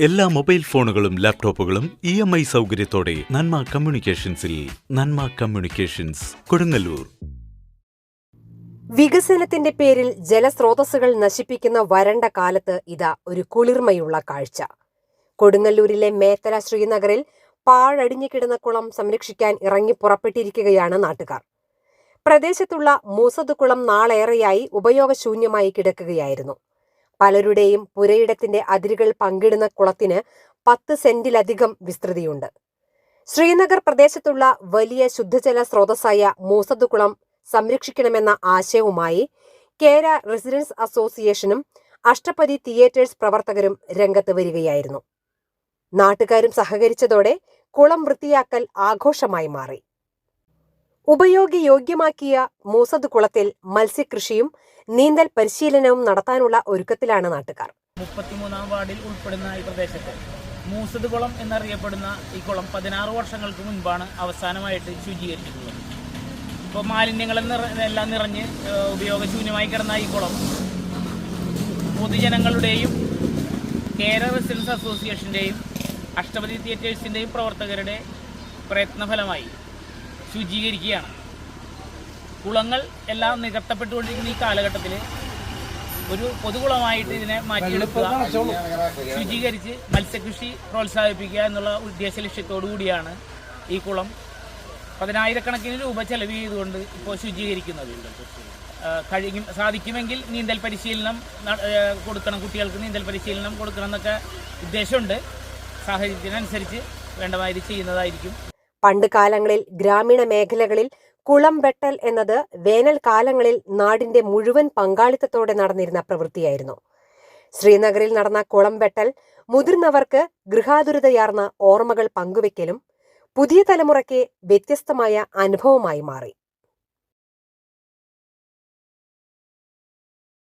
എല്ലാ മൊബൈൽ ഫോണുകളും ലാപ്ടോപ്പുകളും ഇ എം ഐ സൗകര്യത്തോടെ നന്മ കമ്മ്യൂണിക്കേഷൻസിൽ നന്മ കമ്മ്യൂണിക്കേഷൻസ് കൊടുങ്ങല്ലൂർ. വികസനത്തിന്റെ പേരിൽ ജലസ്രോതസ്സുകൾ നശിപ്പിക്കുന്ന വരണ്ട കാലത്ത് ഇതാ ഒരു കുളിർമയുള്ള കാഴ്ച. കൊടുങ്ങല്ലൂരിലെ മേത്തല ശ്രീനഗറിൽ പാഴടിഞ്ഞു കിടന്ന കുളം സംരക്ഷിക്കാൻ ഇറങ്ങി പുറപ്പെട്ടിരിക്കുകയാണ് നാട്ടുകാർ. പ്രദേശത്തുള്ള മൂസദ് കുളം നാളേറെയായി ഉപയോഗശൂന്യമായി കിടക്കുകയായിരുന്നു. പലരുടെയും പുരയിടത്തിന്റെ അതിരുകൾ പങ്കിടുന്ന കുളത്തിന് പത്ത് സെന്റിലധികം വിസ്തൃതിയുണ്ട്. ശ്രീനഗർ പ്രദേശത്തുള്ള വലിയ ശുദ്ധജല സ്രോതസ്സായ മൂസദ് കുളം സംരക്ഷിക്കണമെന്ന ആശയവുമായി കേര റെസിഡൻസ് അസോസിയേഷനും അഷ്ടപതി തിയേറ്റേഴ്സ് പ്രവർത്തകരും രംഗത്ത് വരികയായിരുന്നു. നാട്ടുകാരും സഹകരിച്ചതോടെ കുളം വൃത്തിയാക്കൽ ആഘോഷമായി മാറി. ഉപയോഗയോഗ്യമാക്കിയ മൂസദ് കുളത്തിൽ മത്സ്യകൃഷിയും നീന്തൽ പരിശീലനവും നടത്താനുള്ള ഒരുക്കത്തിലാണ് നാട്ടുകാർ. മുപ്പത്തിമൂന്നാം വാർഡിൽ ഉൾപ്പെടുന്ന ഈ പ്രദേശത്ത് മൂസദ് കുളം എന്നറിയപ്പെടുന്ന ഈ കുളം പതിനാറ് വർഷങ്ങൾക്ക് മുൻപാണ് അവസാനമായിട്ട് ശുചീകരിച്ചിട്ടുള്ളത്. ഇപ്പോൾ മാലിന്യങ്ങൾ എല്ലാം നിറഞ്ഞ് ഉപയോഗശൂന്യമായി കിടന്ന ഈ കുളം പൊതുജനങ്ങളുടെയും കേര റെസിഡൻസ് അസോസിയേഷന്റെയും അഷ്ടപതി തിയേറ്റേഴ്സിന്റെയും പ്രവർത്തകരുടെ പ്രയത്നഫലമായി ശുചീകരിക്കുകയാണ്. കുളങ്ങൾ എല്ലാം നികത്തപ്പെട്ടുകൊണ്ടിരിക്കുന്ന ഈ കാലഘട്ടത്തിൽ ഒരു പൊതുകുളമായിട്ട് ഇതിനെ മാറ്റിയെടുക്കുക ശുചീകരിച്ച് മത്സ്യകൃഷി പ്രോത്സാഹിപ്പിക്കുക എന്നുള്ള ഉദ്ദേശ ലക്ഷ്യത്തോടു കൂടിയാണ് ഈ കുളം പതിനായിരക്കണക്കിന് രൂപ ചെലവ് ചെയ്തുകൊണ്ട് ഇപ്പോൾ ശുചീകരിക്കുന്നത്. കഴിയും സാധിക്കുമെങ്കിൽ നീന്തൽ പരിശീലനം കൊടുക്കണം കുട്ടികൾക്ക് നീന്തൽ പരിശീലനം കൊടുക്കണം എന്നൊക്കെ ഉദ്ദേശമുണ്ട്. സാഹചര്യത്തിനനുസരിച്ച് വേണ്ടമാതിരി ചെയ്യുന്നതായിരിക്കും. പണ്ട് കാലങ്ങളിൽ ഗ്രാമീണ മേഖലകളിൽ കുളം വെട്ടൽ എന്നത് വേനൽക്കാലങ്ങളിൽ നാടിന്റെ മുഴുവൻ പങ്കാളിത്തത്തോടെ നടന്നിരുന്ന പ്രവൃത്തിയായിരുന്നു. ശ്രീനഗറിൽ നടന്ന കുളം വെട്ടൽ മുതിർന്നവർക്ക് ഗൃഹാതുരതയാർന്ന ഓർമ്മകൾ പങ്കുവെക്കലും പുതിയ തലമുറയ്ക്ക് വ്യത്യസ്തമായ അനുഭവമായി മാറി.